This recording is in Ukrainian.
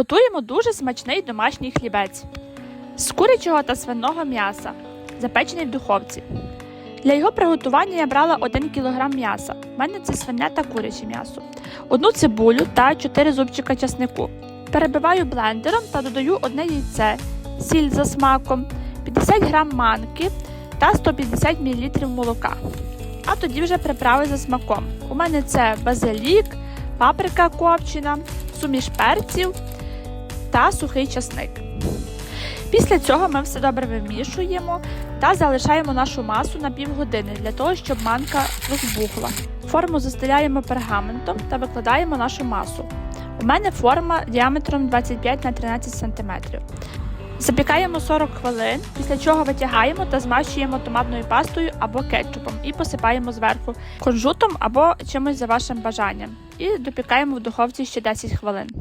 Приготуємо дуже смачний домашній хлібець з курячого та свиного м'яса, запечений в духовці. Для його приготування я брала 1 кг м'яса. У мене це свине та куряче м'ясо, одну цибулю та 4 зубчика часнику. Перебиваю блендером та додаю одне яйце, сіль за смаком, 50 г манки та 150 мл молока. А тоді вже приправи за смаком. У мене це базилік, паприка копчена, суміш перців та сухий часник. Після цього ми все добре вимішуємо та залишаємо нашу масу на півгодини для того, щоб манка розбухла. Форму застеляємо пергаментом та викладаємо нашу масу. У мене форма діаметром 25 на 13 см. Запікаємо 40 хвилин, після чого витягаємо та змащуємо томатною пастою або кетчупом і посипаємо зверху кунжутом або чимось за вашим бажанням. І допікаємо в духовці ще 10 хвилин.